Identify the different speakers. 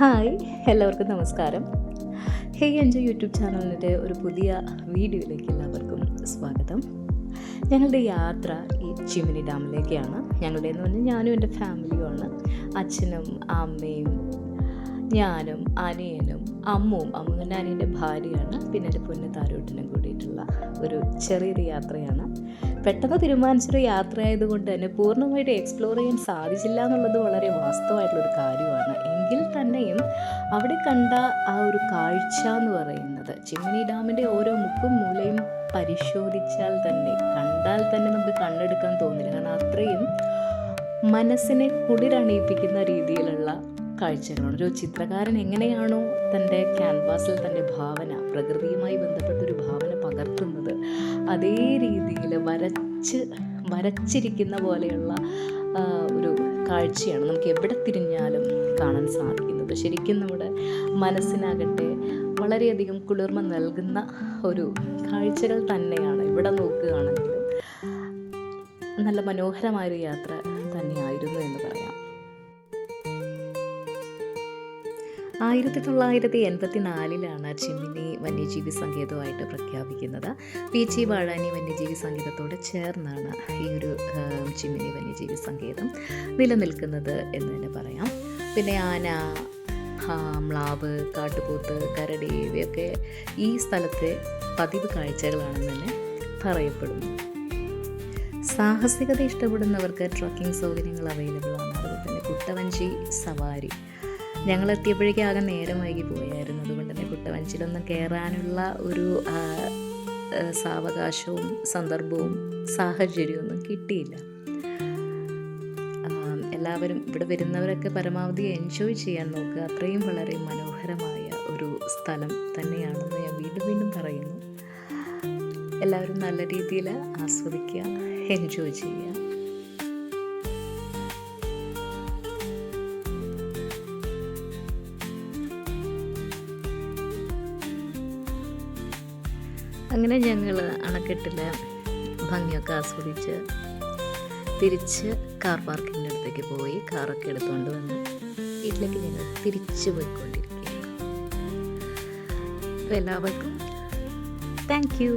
Speaker 1: Hi എല്ലാവർക്കും നമസ്കാരം. Hey എന്റെ യൂട്യൂബ് ചാനലിന്റെ ഒരു പുതിയ വീഡിയോയിലേക്ക് എല്ലാവർക്കും സ്വാഗതം. ഞങ്ങളുടെ യാത്ര ഈ ചിമിനി ഡാമിലേക്കാണ്. ഞങ്ങളുടെ എന്ന് പറഞ്ഞാൽ ഞാനും എന്റെ ഫാമിലിയുമാണ്. അച്ഛനും അമ്മയും ഞാനും അനിയനും അമ്മുവും അമ്മുവിന്റെ അനിയന്റെ ഭാര്യയാണ്. പിന്നെ എന്റെ പൊന്നു താരോട്ടിനും കൂടിയിട്ടുള്ള ഒരു ചെറിയൊരു യാത്രയാണ്. പെട്ടെന്ന് തീരുമാനിച്ചൊരു യാത്രയായതുകൊണ്ട് തന്നെ പൂർണമായിട്ട് എക്സ്പ്ലോർ ചെയ്യാൻ സാധിച്ചില്ല എന്നുള്ളത് വളരെ വാസ്തവമായിട്ടുള്ളൊരു കാര്യമാണ്. എങ്കിൽ തന്നെയും അവിടെ കണ്ട ആ ഒരു കാഴ്ച എന്ന് പറയുന്നത് ചിമ്മിനി ഡാമിന്റെ ഓരോ മുക്കും മൂലയും പരിശോധിച്ചാൽ തന്നെ കണ്ടാൽ തന്നെ നമുക്ക് കണ്ണെടുക്കാൻ തോന്നില്ല. കാരണം അത്രയും മനസ്സിനെ കുളിരണിയിപ്പിക്കുന്ന രീതിയിലുള്ള കാഴ്ചകളാണ്. ഒരു ചിത്രകാരൻ എങ്ങനെയാണോ തന്റെ ക്യാൻവാസിൽ തന്റെ ഭാവന പ്രകൃതിയുമായി ബന്ധപ്പെട്ടൊരു ഭാവന പകർത്തുന്നത് അതേ രീതിയിൽ വരച്ച് വരച്ചിരിക്കുന്ന പോലെയുള്ള ഒരു കാഴ്ചയാണ് നമുക്ക് എവിടെ തിരിഞ്ഞാലും കാണാൻ സാധിക്കുന്നത്. ശരിക്കും നമ്മുടെ മനസ്സിനാകട്ടെ വളരെയധികം കുളിർമ നൽകുന്ന ഒരു കാഴ്ചകൾ തന്നെയാണ് ഇവിടെ നോക്കുകയാണെങ്കിലും നല്ല മനോഹരമായൊരു യാത്ര തന്നെയായിരുന്നു എന്ന് പറയാം. ആയിരത്തി തൊള്ളായിരത്തി എൺപത്തി നാലിലാണ് ചിമ്മിനി വന്യജീവി സങ്കേതമായിട്ട് പ്രഖ്യാപിക്കുന്നത്. പി. ചി വാഴാനി വന്യജീവി സങ്കേതത്തോട് ചേർന്നാണ് ഈ ഒരു ചിമ്മിനി വന്യജീവി സങ്കേതം നിലനിൽക്കുന്നത് എന്ന് തന്നെ പറയാം. പിന്നെ ആന മ്ലാവ് കാട്ടുപോത്ത് കരടി ഇവയൊക്കെ ഈ സ്ഥലത്തെ പതിവ് കാഴ്ചകളാണെന്ന് തന്നെ പറയപ്പെടുന്നു. സാഹസികത ഇഷ്ടപ്പെടുന്നവർക്ക് ട്രക്കിംഗ് സൗകര്യങ്ങൾ അവൈലബിൾ ആണ്. അതുപോലെ തന്നെ കുട്ടവഞ്ചി സവാരി ഞങ്ങൾ എത്തിയപ്പോഴേക്കും ആകെ നേരം വൈകി പോയായിരുന്നു. അതുകൊണ്ട് തന്നെ കുട്ടവഞ്ചിയിലൊന്നും കയറാനുള്ള ഒരു സാവകാശവും സന്ദർഭവും സാഹചര്യവും ഒന്നും കിട്ടിയില്ല. എല്ലാവരും ഇവിടെ വരുന്നവരൊക്കെ പരമാവധി എൻജോയ് ചെയ്യാൻ നോക്കുക. അത്രയും വളരെ മനോഹരമായ ഒരു സ്ഥലം തന്നെയാണെന്ന് ഞാൻ വീണ്ടും വീണ്ടും പറയുന്നു. എല്ലാവരും നല്ല രീതിയിൽ ആസ്വദിക്കുക എൻജോയ് ചെയ്യുക. അങ്ങനെ ഞങ്ങൾ അണക്കെട്ടിലെ ഭംഗിയൊക്കെ ആസ്വദിച്ച് തിരിച്ച് കാർ പാർക്കിങ്ങിന്റെ അടുത്തേക്ക് പോയി. കാറൊക്കെ എടുത്തുകൊണ്ട് വന്ന് വീട്ടിലേക്ക് ഞങ്ങൾ തിരിച്ചു പോയിക്കൊണ്ടിരിക്കുകയാണ്. എല്ലാവർക്കും താങ്ക് യു